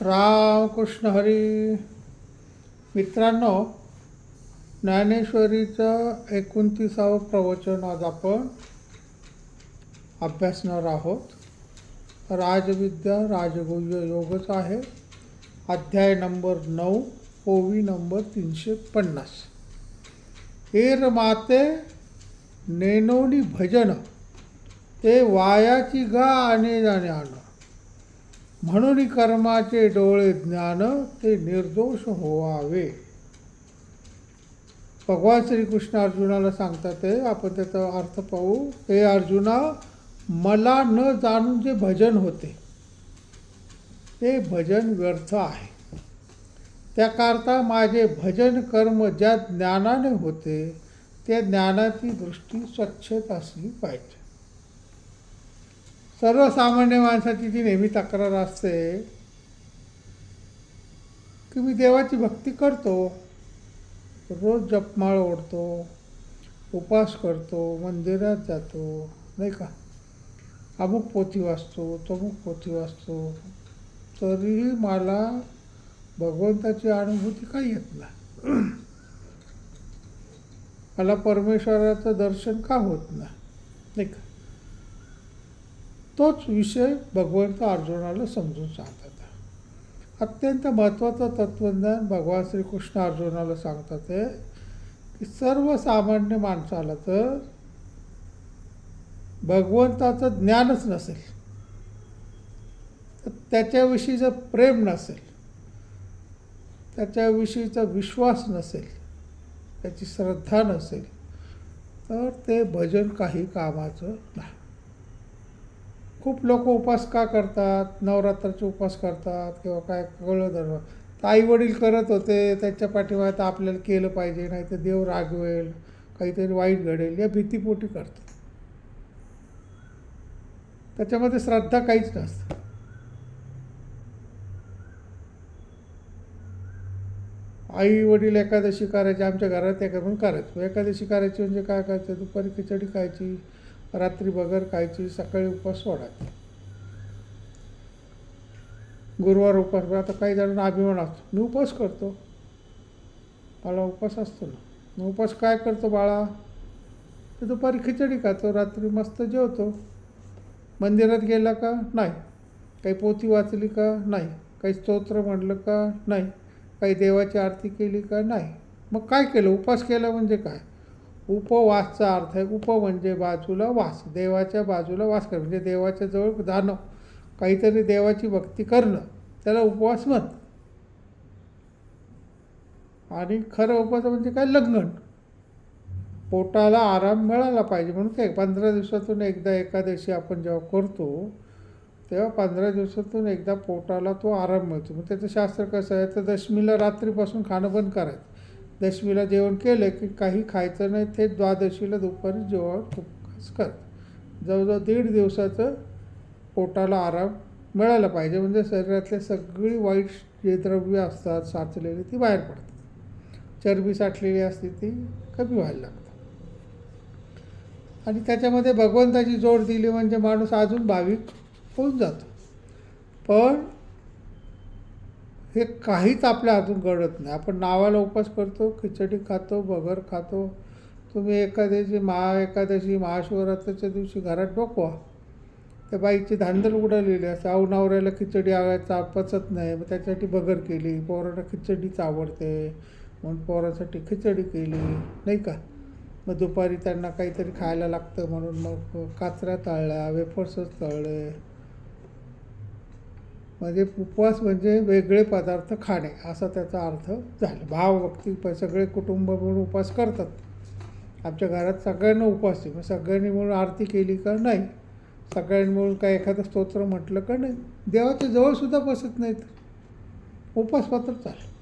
रामकृष्ण हरी. मित्रांनो ज्ञानेश्वरीचं एकोणतीसावं प्रवचन आज आपण अभ्यासणार आहोत. राजविद्या राजगुह्य योगच आहे. अध्याय नंबर नऊ ओवी नंबर तीनशे पन्नास. एर माते नेनोनी भजन ते वायाची गा आणे जाणे आण म्हणून कर्माचे डोळे ज्ञान ते निर्दोष होवावे भगवान श्रीकृष्ण अर्जुनाला सांगतात ते आपण त्याचा अर्थ पाहू. हे अर्जुना मला न जाणून जे भजन होते ते भजन व्यर्थ आहे. त्याकरता माझे भजन कर्म ज्या ज्ञानाने होते त्या ज्ञानाची दृष्टी स्वच्छच असली पाहिजे. सर्वसामान्य माणसाची जी नेहमी तक्रार असते की मी देवाची भक्ती करतो रोज जपमाळ ओढतो उपास करतो मंदिरात जातो नाही का? अमुक पोथी वाचतो तमुक पोथी वाचतो. तरीही मला भगवंताची अनुभूती काही येत नाही. मला परमेश्वराचं दर्शन का होत नाही? नाही का? तोच विषय भगवंत अर्जुनाला समजून सांगतात. अत्यंत महत्त्वाचं तत्त्वज्ञान भगवान श्रीकृष्ण अर्जुनाला सांगतात आहे की सर्वसामान्य माणसाला तर भगवंताचं ज्ञानच नसेल. तर जर प्रेम नसेल. त्याच्याविषयीचा विश्वास नसेल. त्याची श्रद्धा नसेल. तर ते भजन काही कामाचं नाही. खूप लोक उपास का करतात? नवरात्राचे उपास करतात किंवा काय कळलं धर्म तर आई वडील करत होते त्याच्या पाठीमागे तर आपल्याला केलं पाहिजे नाही तर देव रागवेल काहीतरी वाईट घडेल या भीतीपोटी करतात. त्याच्यामध्ये श्रद्धा काहीच नसतं. आई वडील एकादशी करायची आमच्या घरात एका करायचो. एखादं एकादशी करायची म्हणजे काय करायचं? दुपारी खिचडी खायची रात्री बगर खायची सकाळी उपवास सोडायचा. गुरुवार उपवास आता काही जणांना अभिमान असतो. मी उपवास करतो. मला उपवास असतो ना. मग उपवास काय करतो बाळा? तर दुपारी खिचडी खातो रात्री मस्त जेवतो. मंदिरात गेला का? नाही. काही पोथी वाचली का? नाही. काही स्तोत्र म्हणलं का? नाही. काही देवाची आरती केली का? नाही. मग काय केलं? उपवास केला म्हणजे काय? उपवासचा अर्थ आहे उप म्हणजे बाजूला वास देवाच्या बाजूला वास करणं. म्हणजे देवाच्या जवळ जाणं काहीतरी देवाची भक्ती करणं त्याला उपवास म्हणत आणि खरं उपवास म्हणजे काय? लग्न. पोटाला आराम मिळाला पाहिजे म्हणून काय पंधरा दिवसातून एकदा एकादशी आपण जेव्हा करतो तेव्हा पंधरा दिवसातून एकदा पोटाला तो आराम मिळतो. मग त्याचं शास्त्र कसं आहे? तर दशमीला रात्रीपासून खाणं बंद करायचं. दशमीला जेवण केलं की काही खायचं नाही ते द्वादशीला दुपारी जेवण खूप कर. जवळजवळ दीड दिवसाचं पोटाला आराम मिळायला पाहिजे. म्हणजे शरीरातले सगळी वाईट जे द्रव्य असतात साचलेली ती बाहेर पडतात. चरबी साठलेली असते ती कमी व्हायला लागतात आणि त्याच्यामध्ये भगवंताची जोड दिली म्हणजे माणूस अजून भाविक होऊन जातो. पण हे काहीच आपल्या हातून घडत नाही. आपण नावाला उपास करतो खिचडी खातो बगर खातो. तुम्ही एकादशी महा एकादशी महाशिवरात्राच्या दिवशी घरात डोकवा. त्या बाईची धांदल उडालेली असते. आऊ नवऱ्याला खिचडी आवायचा पचत नाही. मग त्याच्यासाठी बगर केली. पोरांना खिचडीच आवडते. म्हणून पोरासाठी खिचडी केली. नाही का? मग दुपारी त्यांना काहीतरी खायला लागतं म्हणून मग काचऱ्या तळल्या वेफर्सच तळले. म्हणजे उपवास म्हणजे वेगळे पदार्थ खाणे असा त्याचा अर्थ झाला. भावभक्ती प सगळे कुटुंब मिळून उपवास करतात. आमच्या घरात सगळ्यांना उपवास आहे. मग सगळ्यांनी मिळून आरती केली का नाही? सगळ्यांनी मिळून काय एखादं स्तोत्र म्हटलं का नाही? देवाच्या जवळसुद्धा बसत नाहीत. उपवासपत्र चालेल.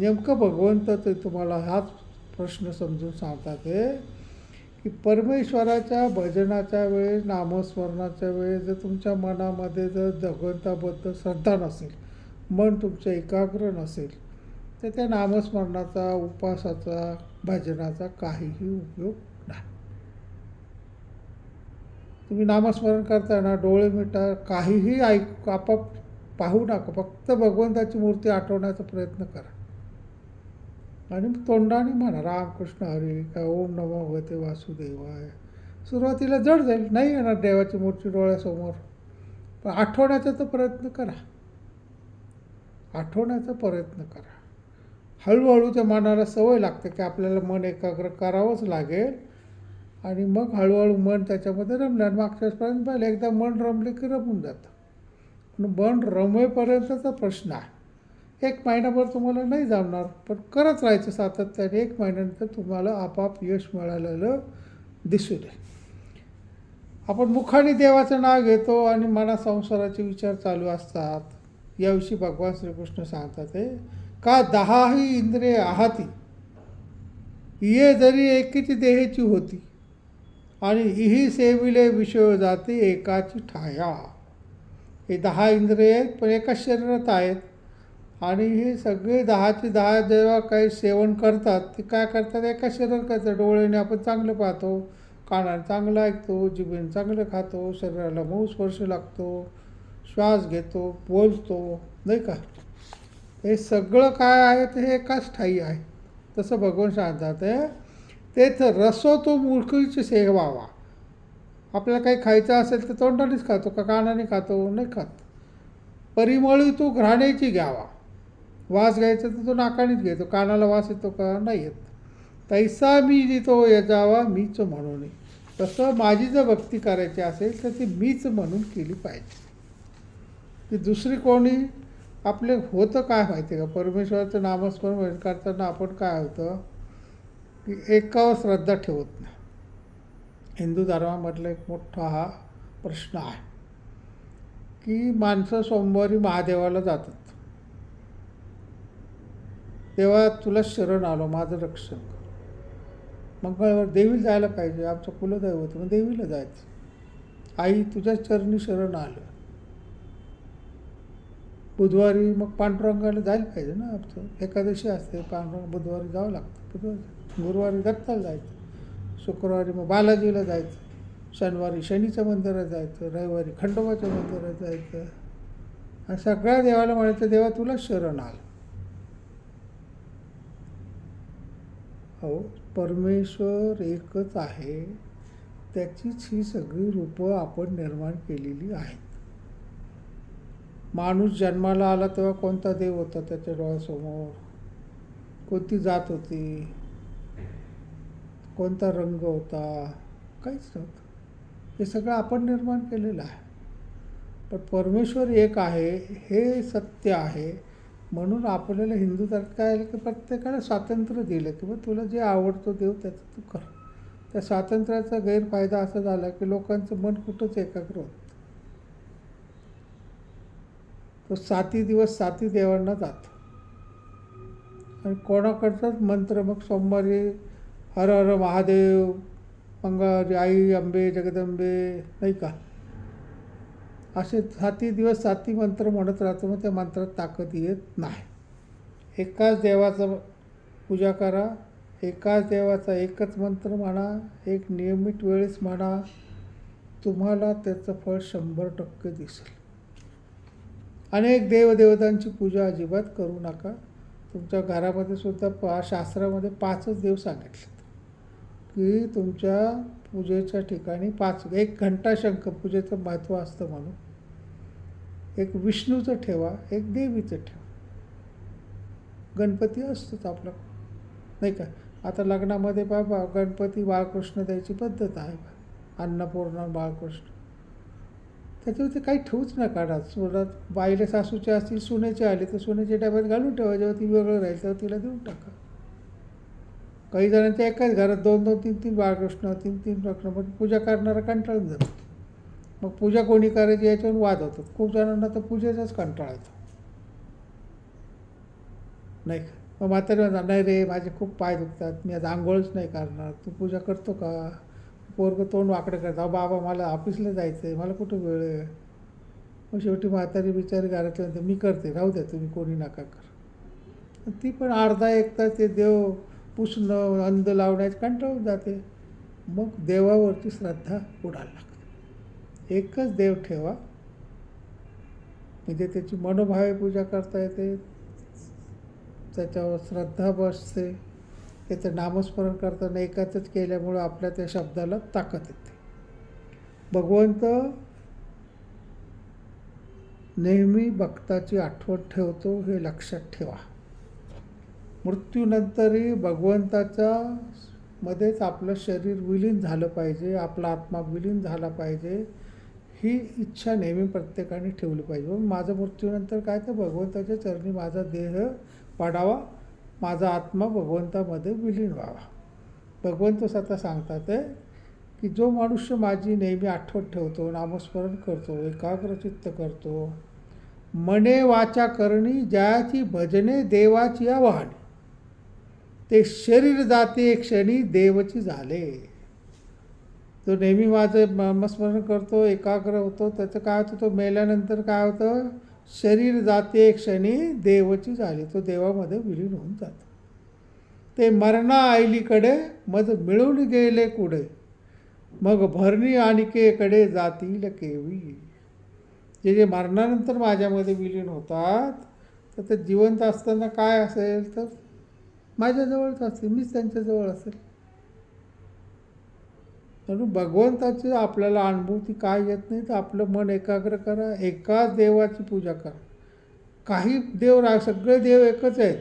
नेमकं भगवंत ते तुम्हाला हाच प्रश्न समजून सांगतात हे. की परमेश्वराच्या भजनाच्या वेळेस नामस्मरणाच्या वेळेस जर तुमच्या मनामध्ये जर भगवंताबद्दल श्रद्धा नसेल मन तुमचं एकाग्र नसेल तर त्या नामस्मरणाचा उपासाचा भजनाचा काहीही उपयोग नाही. तुम्ही नामस्मरण करताना डोळे मिटा काहीही ऐक आपाप पाहू नका. फक्त भगवंताची मूर्ती आठवण्याचा प्रयत्न करा. आणि तोंडाने म्हणा रामकृष्ण हरी काय ओम नमो भगवते वासुदेवाय. सुरुवातीला जड जाईल नाही येणार देवाची मूर्ती डोळ्यासमोर. पण आठवण्याचा तर प्रयत्न करा. आठवण्याचा प्रयत्न करा. हळूहळू त्या मनाला सवय लागते की आपल्याला मन एकाग्र करावंच लागेल. आणि मग हळूहळू मन त्याच्यामध्ये रमलं आणि मागच्यापर्यंत पाहिलं एकदा मन रमले की रमून जातं. पण मन रमेपर्यंतचा प्रश्न आहे. एक महिनाभर तुम्हाला नाही जमणार पण करत राहायचं सातत्याने एक महिन्यानंतर तुम्हाला आपाप यश मिळालेलं दिसू दे आपण मुखाने देवाचं नाव घेतो आणि मना संसाराचे विचार चालू असतात. याविषयी भगवान श्रीकृष्ण सांगतात हे का दहाही इंद्रिय आहाती? ये जरी एकीची देहेची होती आणि इही सेविले विषय जाते एकाची ठाया. हे दहा इंद्रिय आहेत पण एकाच शरीरात आहेत. आणि हे सगळे दहाचे दहा जेव्हा काही सेवन करतात ते काय करतात? एका शरीरात करतात डोळ्याने आपण चांगलं पाहतो कानाने चांगलं ऐकतो जिभेने चांगलं खातो शरीराला मऊ स्पर्श लागतो श्वास घेतो बोलतो नाही का? हे सगळं काय आहे? ते हे एकाच ठाई आहे. तसं भगवान सांगतात आहे तेथ रसो तो मूर्खीची सेवावा आपल्याला काही खायचं असेल तर तोंडानेच खातो का कानाने खातो? नाही खात. परिमळी तू घराण्याची घ्यावा वास घ्यायचा तर तो नाकानेच घेतो कानाला वास येतो का? नाही येत. तैसा मी जितो यजावा मीच म्हणून. तसं माझी जर भक्ती करायची असेल तर ती मीच म्हणून केली पाहिजे. ती दुसरी कोणी? आपले होतं काय माहिती आहे का? परमेश्वराचं नामस्मरण करताना आपण काय होतं? की एकावर श्रद्धा ठेवत नाही. हिंदू धर्मामधला एक मोठा हा प्रश्न आहे. की माणसं सोमवारी महादेवाला जातात. तेव्हा तुला शरण आलो माझं रक्षण कर. मंगळवार देवीला जायला पाहिजे आमचं कुलदैवत मग देवीला जायचं. आई तुझ्या चरणी शरण आलं. बुधवारी मग पांडुरंगाला जायला पाहिजे ना आमचं. एकादशी असते पांडुरंग बुधवारी जावं लागतं. बुधवारी गुरुवारी दत्ताला जायचं. शुक्रवारी मग बालाजीला जायचं. शनिवारी शनीच्या मंदिरात जायचं. रविवारी खंडोबाच्या मंदिरात जायचं. आणि सगळ्या देवाला म्हणायचं देवा तुला शरण आलं. हो परमेश्वर एकच आहे. त्याचीच ही सगळी रूपं आपण निर्माण केलेली आहेत. माणूस जन्माला आला तेव्हा कोणता देव होता त्याच्या डोळ्यासमोर? कोणती जात होती? कोणता रंग होता? काहीच नव्हतं. हे सगळं आपण निर्माण केलेलं आहे. पण परमेश्वर एक आहे हे सत्य आहे. म्हणून आपल्याला हिंदू धर्मात काय आलं की प्रत्येकाला स्वातंत्र्य दिलं की मग तुला जे आवडतो देव त्याचं तू कर. त्या स्वातंत्र्याचा गैरफायदा असा झाला की लोकांचं मन कुठंच एकाग्र होत तो साती दिवस साती देवांना जातो. आणि कोणाकडचाच मंत्र मग सोमवारी हर हर महादेव मंगळवारी आई अंबे जगदंबे नाही का? असे साती दिवस साती मंत्र म्हणत राहतो मग त्या मंत्रात ताकद येत नाही. एकाच देवाचं पूजा करा एकाच देवाचा एकच मंत्र म्हणा एक नियमित वेळेस म्हणा तुम्हाला त्याचं फळ शंभर टक्के दिसेल. अनेक देवदेवतांची पूजा अजिबात करू नका. तुमच्या घरामध्ये सुद्धा पा शास्त्रामध्ये पाचच देव सांगितलेत. की तुमच्या पूजेच्या ठिकाणी पाच एक घंटा शंख पूजेचं महत्त्व असतं म्हणून. एक विष्णूचं ठेवा एक देवीचं ठेवा. गणपती असतोच आपला. नाही का? आता लग्नामध्ये बाबा गणपती बाळकृष्ण द्यायची पद्धत आहे बा. अन्नपूर्णा बाळकृष्ण. त्याच्यावरती काही ठेवूच नका काढा सुरात बाईला सासूचे असतील सुनेचे आले तर सुनेच्या डब्यात घालून ठेवा. जेव्हा ती वेगळं राहील तेव्हा तिला देऊन टाका. काही जणांच्या एकाच घरात दोन दोन तीन तीन बाळकृष्ण तीन तीन प्रश्न मग पूजा करणारा कंटाळून जातो. मग पूजा कोणी करायची याच्यावर वाद होतात खूप जणांना तर पूजेचाच कंटाळा येतो. नाही का? मग म्हातारी म्हणतात नाही रे माझे खूप पाय दुखतात. मी आज आंघोळच नाही करणार. तू पूजा करतो का? पोरगं तोंड वाकडं करतं अहो बाबा मला ऑफिसला जायचं आहे मला कुठं वेळ आहे? मग शेवटी म्हातारी बिचारी घरातल्या म्हणते मी करते. राहू द्या तुम्ही कोणी नका कर. ती पण अर्धा एक तास ते देव पुसणं अंध लावण्यात कंटाळून जाते. मग देवावरची श्रद्धा उडायला लागते. एकच देव ठेवा. म्हणजे त्याची मनोभावे पूजा करता येते. त्याच्यावर श्रद्धा बसते. त्याचं नामस्मरण करताना एकातच केल्यामुळं आपल्या त्या शब्दाला ताकद येते. भगवंत नेहमी भक्ताची आठवण ठेवतो हे लक्षात ठेवा. मृत्यूनंतरही भगवंताच्या मध्येच आपलं शरीर विलीन झालं पाहिजे आपला आत्मा विलीन झाला पाहिजे. ही इच्छा नेहमी प्रत्येकाने ठेवली पाहिजे. माझं मृत्यूनंतर काय तर भगवंताच्या चरणी माझा देह पाडावा माझा आत्मा भगवंतामध्ये विलीन व्हावा. भगवंत स्वतः सांगतात आहे की जो मनुष्य माझी नेहमी आठवण ठेवतो नामस्मरण करतो एकाग्रचित्त करतो मने वाचा करणी जयाची भजने देवाची आवाहने ते शरीर जाते क्षणी देवची झाले. तो नेहमी माझं नामस्मरण करतो एकाग्र होतो. त्याचं काय होतं तो मेल्यानंतर काय होतं? शरीर जाते क्षणी देवची झाली. तो देवामध्ये विलीन होऊन जातो. ते मरणा आईलीकडे मज मिळून गेले कुडे मग भरणी आणिकेकडे जातील केवी. जे जे मरणानंतर माझ्यामध्ये विलीन होतात तर ते जिवंत असताना काय असेल तर? माझ्याजवळच असतील. मीच त्यांच्याजवळ असेल. म्हणून भगवंताची आपल्याला अनुभूती काय येत नाही तर आपलं मन एकाग्र करा एकाच देवाची पूजा करा. काही देव रा सगळे देव एकच आहेत.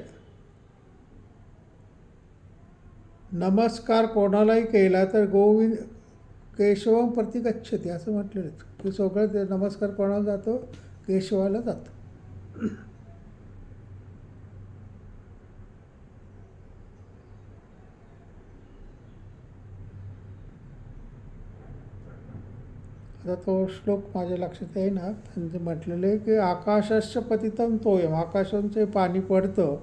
नमस्कार कोणालाही केला तर गोविंद केशवम प्रतिगच्छते असं म्हटलेलं आहे. की सगळं ते नमस्कार कोणाला जातो केशवाला जातो. आता तो श्लोक माझ्या लक्षात येईना. त्यांचे म्हटलेलं आहे की आकाशास्य पतितम तोयम. आकाशातून पाणी पडतं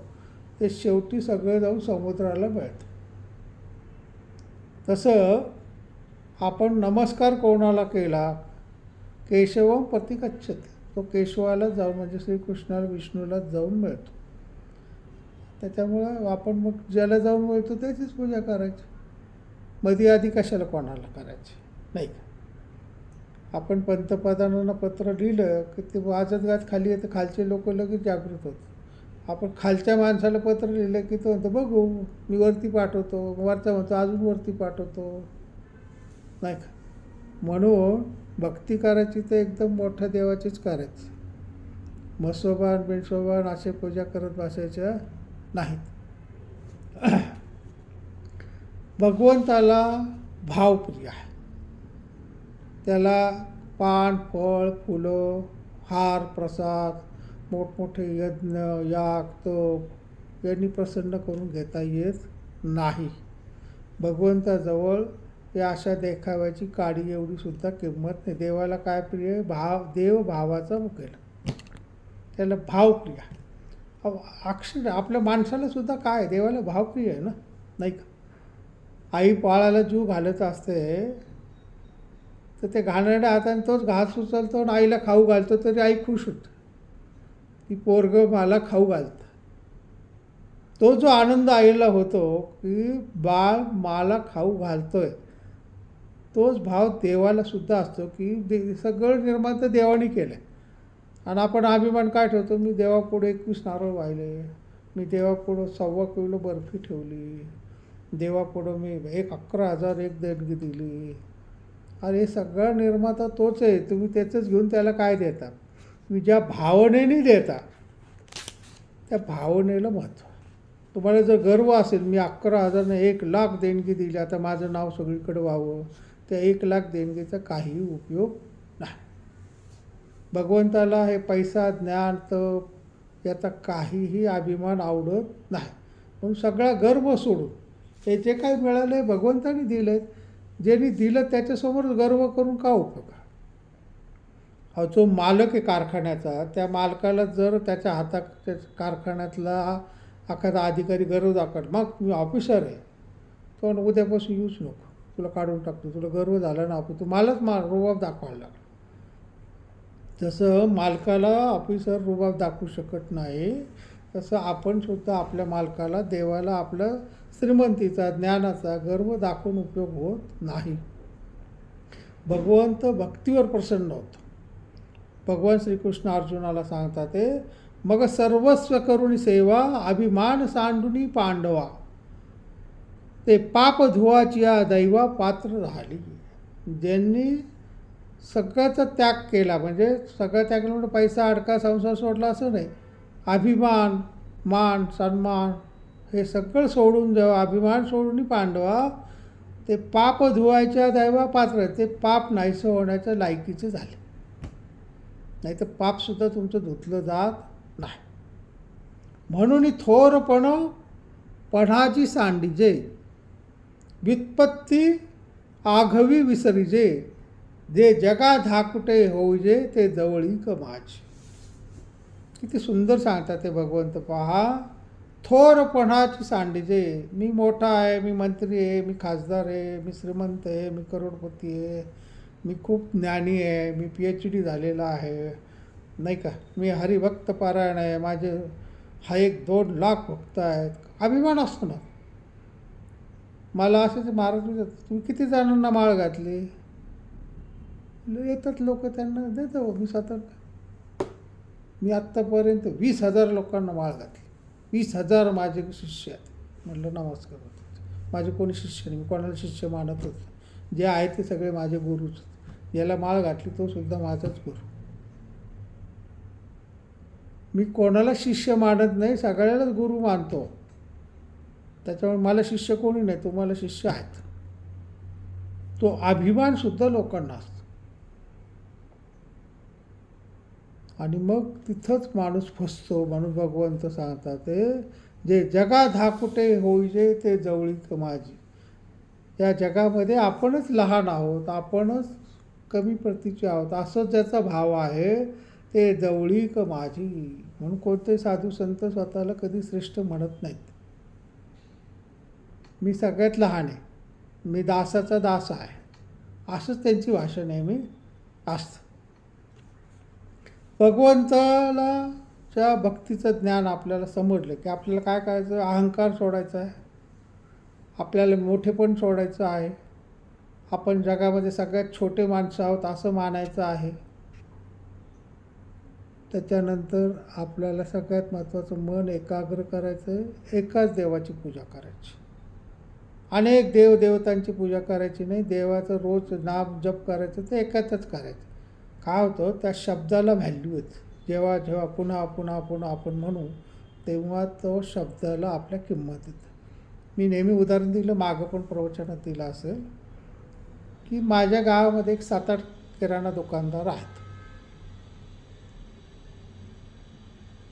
ते शेवटी सगळं जाऊन समुद्राला मिळतं. तसं आपण नमस्कार कोणाला केला? केशवम गच्छते तो केशवाला जाऊन म्हणजे श्रीकृष्णाला विष्णूला जाऊन मिळतो. त्याच्यामुळं आपण मग ज्याला जाऊन मिळतो त्याचीच पूजा करायची. मध्ये आधी कशाला कोणाला करायची? नाही का? आपण पंतप्रधानांना पत्र लिहिलं की ते वाजत गात खाली येतं खालचे लोक लगेच जागृत होतात. आपण खालच्या माणसाला पत्र लिहिलं की तो म्हणतो बघू मी वरती पाठवतो. वरचा म्हणतो अजून वरती पाठवतो. नाही का? म्हणून भक्ती करायची तर एकदम मोठ्या देवाचीच करायची मसोबान बिनसोबान असे पूजा करत बसायच्या नाहीत. भगवंताला भावप्रिय आहे. त्याला पान फळ फुलं हार प्रसाद मोठमोठे यज्ञ याग तप यांनी प्रसन्न करून घेता येत नाही. भगवंताजवळ या अशा देखाव्याची काडी एवढीसुद्धा किंमत नाही. देवाला काय प्रिय भाव देव भावाचा मुकेल. त्याला भावप्रिय आहे. अक्षर आपल्या माणसालासुद्धा काय आहे? देवाला भावप्रिय आहे ना? नाही का? आई पाळाला जीव घालत असते तर ते घाणेरड्या हाताने तोच घास उचलतो आणि आईला खाऊ घालतो तरी आई खुश होते. ती पोरगं मला खाऊ घालतं. तो जो आनंद आईला होतो की बाळ मला खाऊ घालतोय तोच भाव देवाला सुद्धा असतो की दे सगळं निर्माण तर देवाने केलं आहे आणि आपण अभिमान काय ठेवतो? मी देवापुढे एकवीस नारळ वाहिले मी देवापुढं सव्वा किलो बर्फी ठेवली देवापुढं मी एक अकरा हजार एक देणगी दिली. अरे सगळा निर्माता तोच आहे. तुम्ही त्याचंच घेऊन त्याला काय देता? तुम्ही ज्या भावनेने देता. त्या भावनेला महत्त्व तुम्हाला जर गर्व असेल मी अकरा हजारनं एक लाख देणगी दिली आता माझं नाव सगळीकडे व्हावं. त्या एक लाख देणगीचा काहीही उपयोग नाही. भगवंताला हे पैसा ज्ञान तप याचा काहीही अभिमान आवडत नाही. म्हणून सगळा गर्व सोडून हे जे काही मिळालं आहे भगवंताने दिलं आहे ज्यांनी दिलं त्याच्यासमोर गर्व करून का उपयोग? हा जो मालक आहे कारखान्याचा त्या मालकाला जर त्याच्या हातात त्या कारखान्यातला एखादा अधिकारी गर्व दाखवत मग मी ऑफिसर आहे तो उद्यापासून येऊच नको तुला काढून टाकतो तुला गर्व झाला ना आपण तुम्हालाच मा रुबाब दाखवायला लागला. जसं मालकाला ऑफिसर रुबाब दाखवू शकत नाही तसं आपण सुद्धा आपल्या मालकाला देवाला आपलं श्रीमंतीचा ज्ञानाचा गर्व दाखवून उपयोग होत नाही. भगवंत भक्तीवर प्रसन्न होतो. भगवान श्रीकृष्ण अर्जुनाला सांगतात ते मग सर्वस्व करुणी सेवा अभिमान सांडुनी पांडवा. ते पाप धुवाची या दैवा पात्र झाली ज्यांनी सगळ्याचा त्याग केला म्हणजे सगळा त्याग केला म्हणजे पैसा अडका संसार सोडला असं नाही. अभिमान मान सन्मान हे सगळं सोडून जेव्हा अभिमान सोडून पांडवा. ते पाप धुवायच्या दैवा पात्र ते पाप नाहीसं होण्याच्या लायकीचे झाले. नाही तर पापसुद्धा तुमचं धुतलं जात नाही. म्हणून थोरपण पणाची सांडिजे व्युत्पत्ती आघवी विसरिजे जे जगा धाकुटे होईजे ते जवळीक माझी. किती सुंदर सांगतात ते भगवंत पहा. थोरपणाची सांडीजे मी मोठा आहे मी मंत्री आहे मी खासदार आहे मी श्रीमंत आहे मी करोडपती आहे मी खूप ज्ञानी आहे मी पी एच डी झालेला आहे नाही का? मी हरिभक्त पारायण आहे माझे हा एक दोन लाख भक्त आहेत. अभिमान असतो ना? मला असेच महाराज विचारतात, तुम्ही किती जणांना माळ घातली? येतात लोक त्यांना देतो मी स्वतः मी आत्तापर्यंत वीस हजार लोकांना माळ घातली. वीस हजार माझे शिष्य आहेत. म्हटलं नमस्कार. माझे कोणी शिष्य नाही मी कोणाला शिष्य मानत होते. जे आहे ते सगळे माझे गुरुच ज्याला माळ घातली तो सुद्धा माझाच गुरु. मी कोणाला शिष्य मानत नाही सगळ्यालाच गुरु मानतो. त्याच्यामुळे मला शिष्य कोणी नाही तुम्हाला शिष्य आहेत. तो अभिमानसुद्धा लोकांना असतो. आणि मग तिथंच माणूस फसतो म्हणून भगवंत सांगतात ते जे जगा धाकुटे होईजे ते जवळीक माझी. या जगामध्ये आपणच लहान आहोत आपणच कमी प्रतीचे आहोत. असंच ज्याचा भाव आहे ते जवळीक माझी. म्हणून कोणते साधू संत स्वतःला कधी श्रेष्ठ म्हणत नाहीत. मी सगळ्यात लहान आहे. मी दासाचा दास आहे. असंच त्यांची भाषा नेहमी असतं. भगवंताला च्या भक्तीचं ज्ञान आपल्याला समजलं की आपल्याला काय करायचं? अहंकार सोडायचा आहे. आपल्याला मोठेपण सोडायचं आहे. आपण जगामध्ये सगळ्यात छोटे माणसं आहोत असं मानायचं आहे. त्याच्यानंतर आपल्याला सगळ्यात महत्त्वाचं मन एकाग्र करायचं आहे एकाच देवाची पूजा करायची. अनेक देवदेवतांची पूजा करायची नाही. देवाचं रोज नाम जप करायचं ते एकाचंच करायचं. काय होतं? त्या शब्दाला व्हॅल्यू येते जेव्हा जेव्हा पुन्हा पुन्हा पुन्हा आपण म्हणू तेव्हा तो शब्दाला आपल्या किंमत येते मी नेहमी उदाहरण दिलं मागं पण प्रवचनात दिलं असेल की माझ्या गावामध्ये एक सात आठ किराणा दुकानदार आहेत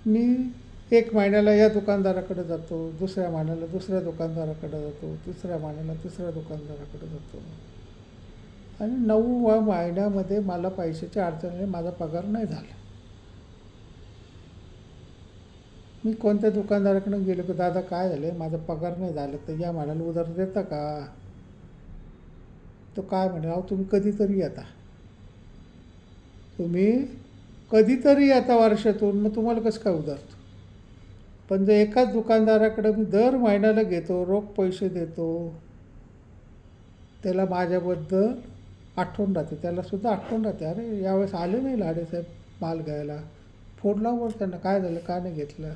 मी एक महिन्याला या दुकानदाराकडे जातो दुसऱ्या महिन्याला दुसऱ्या दुकानदाराकडे जातो तिसऱ्या महिन्याला तिसऱ्या दुकानदाराकडे जातो. आणि नऊ महिन्यामध्ये मला पैशाची अडचण माझा पगार नाही झाला. मी कोणत्या दुकानदाराकडे गेलो की दादा काय झालं आहे माझा पगार नाही झाला. तर या महिन्याला उधार देता का? तो काय म्हणे अहो तुम्ही कधीतरी येता. तुम्ही कधीतरी येता वर्षातून मग तुम्हाला कसं काय उधारतो? पण जर एकाच दुकानदाराकडं मी दर महिन्याला घेतो रोख पैसे देतो त्याला माझ्याबद्दल आठवण राहते. त्यालासुद्धा आठवण राहते. अरे यावेळेस आले नाही लाडेसाहेब माल घ्यायला. फोन लावून त्यांना. काय झालं? का नाही घेतलं?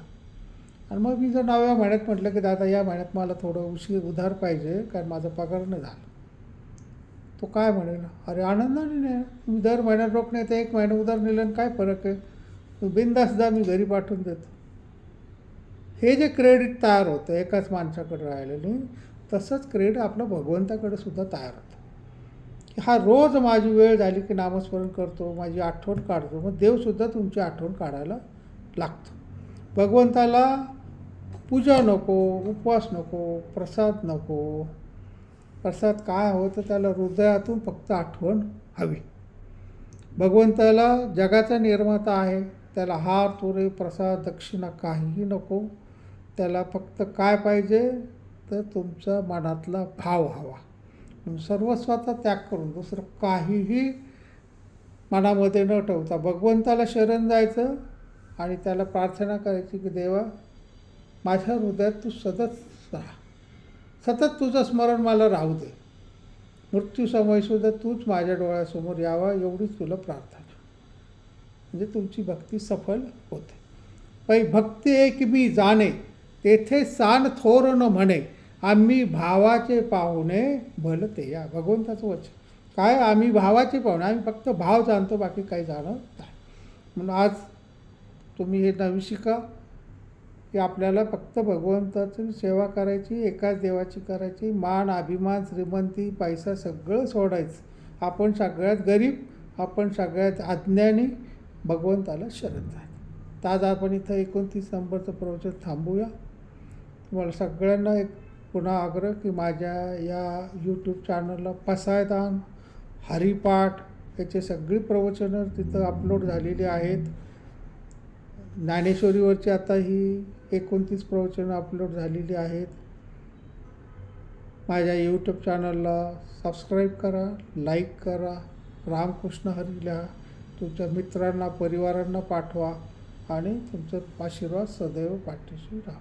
आणि मग मी जर नव्या महिन्यात म्हटलं की दादा या महिन्यात मला थोडं उशीर उधार पाहिजे कारण माझा पगार नाही झाला. तो काय म्हणेल? अरे आनंदाने नाही. तुम्ही दर महिन्यात रोख नाही तर एक महिना उधार नेलं आणि काय फरक आहे? बिनदासदा मी घरी पाठवून देतो. हे जे क्रेडिट तयार होतं एकाच माणसाकडे राहिलेलं तसंच क्रेडिट आपलं भगवंताकडे सुद्धा तयार होतं. की हा रोज माझी वेळ झाली की नामस्मरण करतो माझी आठवण काढतो. मग देवसुद्धा तुमची आठवण काढायला लागतो. भगवंताला पूजा नको उपवास नको प्रसाद नको. प्रसाद काय हवं तर त्याला हृदयातून फक्त आठवण हवी. भगवंताला जगाचा निर्माता आहे त्याला हार तुरे प्रसाद दक्षिणा काहीही नको. त्याला फक्त काय पाहिजे? तर तुमचा मनातला भाव हवा. सर्वस्वाचा त्याग करून दुसरं काहीही मनामध्ये न ठेवता भगवंताला शरण जायचं आणि त्याला प्रार्थना करायची की देवा माझ्या हृदयात तू सतत राहा. सतत तुझं स्मरण मला राहू दे. मृत्यूसमयसुद्धा तूच माझ्या डोळ्यासमोर यावा एवढीच तुला प्रार्थना. म्हणजे तुमची भक्ती सफल होते. पै भक्ती एक मी जाणे तेथे सान थोर न म्हणे. आम्ही भावाचे पाहुणे भलते. या भगवंताचं वचन. काय आम्ही भावाचे पाहुणे? आम्ही फक्त भाव जाणतो बाकी काही जाणत नाही. म्हणून आज तुम्ही हे नवी शिका. की आपल्याला फक्त भगवंताची सेवा करायची एकाच देवाची करायची. मान अभिमान श्रीमंती पैसा सगळं सोडायचं. आपण सगळ्यात गरीब आपण सगळ्यात अज्ञानी भगवंताला शरण जायचं तर आज आपण इथं एकोणतीस नंबरचं प्रवचन थांबूया. तुम्हाला सगळ्यांना एक पुन्हा आग्रह की माझ्या या यूट्यूब चॅनलला पसायदान हरिपाठ याचे सगळी प्रवचनं तिथं अपलोड झालेली आहेत. ज्ञानेश्वरीवरची आता ही एकोणतीस प्रवचनं अपलोड झालेली आहेत. माझ्या यूट्यूब चॅनलला सबस्क्राईब करा लाईक करा रामकृष्ण हरीला तुमच्या मित्रांना परिवारांना पाठवा आणि तुमचं आशीर्वाद सदैव पाठीशी राहा.